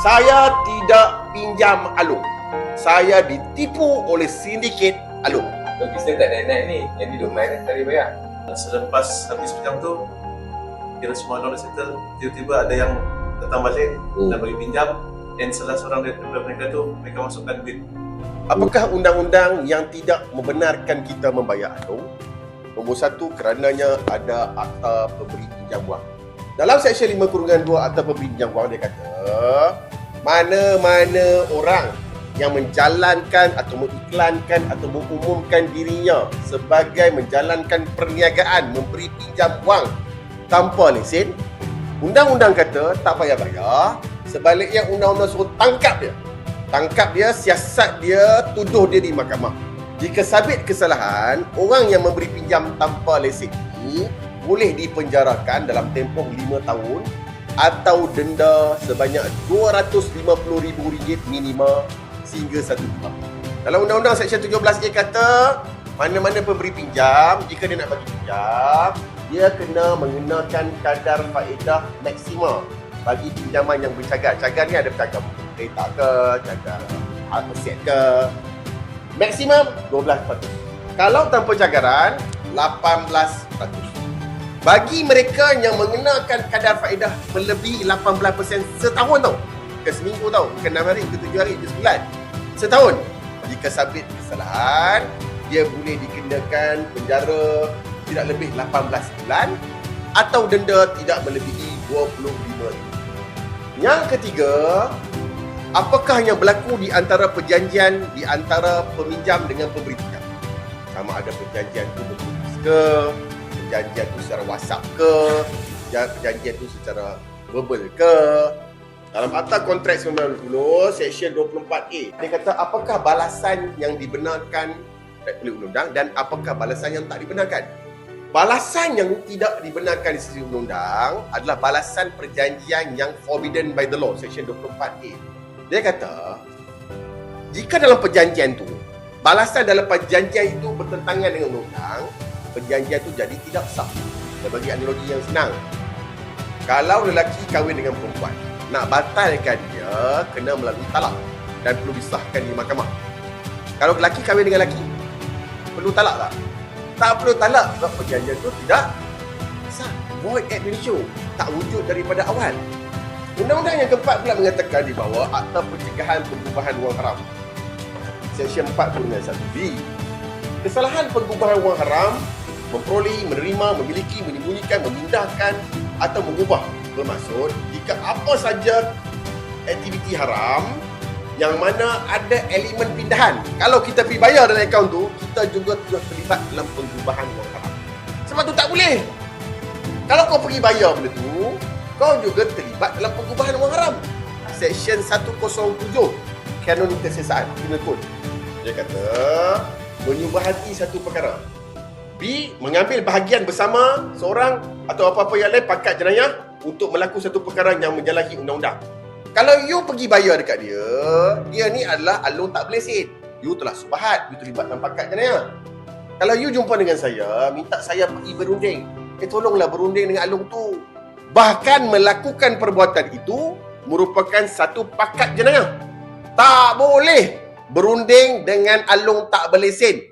Saya tidak pinjam Alung. Saya ditipu oleh sindiket Alung. Bisnes tak naik-naik ni. Jadi duk main tak boleh bayar. Selepas habis pinjam tu, kira semua orang dah settle, tiba-tiba ada yang datang balik Hmm. dan bagi pinjam dan salah seorang daripada mereka tu, mereka masukkan duit. Apakah undang-undang yang tidak membenarkan kita membayar Alung? Nombor satu, kerananya ada akta pemberi pinjam wang. Dalam Seksyen 5 kurungan 2 akta pemberi pinjam wang dia kata, mana-mana orang yang menjalankan atau mengiklankan atau mengumumkan dirinya sebagai menjalankan perniagaan memberi pinjam wang tanpa lesen, undang-undang kata tak payah bayar, sebaliknya undang-undang suruh tangkap dia. Tangkap dia, siasat dia, tuduh dia di mahkamah. Jika sabit kesalahan, orang yang memberi pinjam tanpa lesen ini boleh dipenjarakan dalam tempoh 5 tahun atau denda sebanyak RM250,000 minima sehingga 1 juta. Dalam Undang-Undang Seksyen 17A kata, mana-mana pemberi pinjam, jika dia nak bagi pinjam, dia kena mengenakan kadar faedah maksima bagi pinjaman yang bercagar. Cagar ni ada cagar kereta ke, cagar aset ke. Maksimum 12%. Kalau tanpa cagaran, 18%. Bagi mereka yang mengenakan kadar faedah melebihi 18% setahun tau. Ke seminggu tau. Bukan 6 hari, ke 7 hari, ke sebulan. Setahun. Jika sabit kesalahan, dia boleh dikenakan penjara tidak lebih 18 bulan atau denda tidak melebihi 25 ribu. Yang ketiga, apakah yang berlaku di antara perjanjian di antara peminjam dengan pemberi pinjam? Sama ada perjanjian itu bertulis ke, perjanjian itu secara WhatsApp ke, perja- perjanjian itu secara verbal ke. Dalam Akta Kontrak 90, Seksyen 24A, dia kata apakah balasan yang dibenarkan oleh undang-undang dan apakah balasan yang tak dibenarkan. Balasan yang tidak dibenarkan di sisi undang-undang adalah balasan perjanjian yang forbidden by the law, Seksyen 24A. Dia kata, jika dalam perjanjian tu, balasan dalam perjanjian itu bertentangan dengan undang-undang, perjanjian itu jadi tidak sah. Saya bagi analogi yang senang. Kalau lelaki kahwin dengan perempuan, nak batalkan dia kena melalui talak dan perlu disahkan di mahkamah. Kalau lelaki kahwin dengan lelaki, perlu talak tak? Tak perlu talak sebab perjanjian itu tidak sah. Void ab initio. Tak wujud daripada awal. Undang-undang yang keempat pula mengatakan di bawah Akta Pencegahan Pengubahan Wang Haram. Seksyen 41B. Kesalahan pengubahan wang haram memperoleh, menerima, memiliki, menyembunyikan, memindahkan atau mengubah bermaksud jika apa saja aktiviti haram yang mana ada elemen pindahan. Kalau kita pergi bayar dalam akaun tu, kita juga terlibat dalam pengubahan wang haram. Sebab tu tak boleh. Kalau kau pergi bayar benda tu, kau juga terlibat dalam pengubahan wang haram. Seksyen 107 Kanon Kesesaan Penal Kod. Dia kata menyubahati satu perkara. B. Mengambil bahagian bersama seorang atau apa-apa yang lain pakat jenayah untuk melakukan satu perkara yang menyalahi undang-undang. Kalau you pergi bayar dekat dia, dia ni adalah alung tak berlesen. You telah subahat, you terlibat dalam pakat jenayah. Kalau you jumpa dengan saya, minta saya pergi berunding. Eh tolonglah berunding dengan alung tu. Bahkan melakukan perbuatan itu merupakan satu pakat jenayah. Tak boleh berunding dengan alung tak berlesen.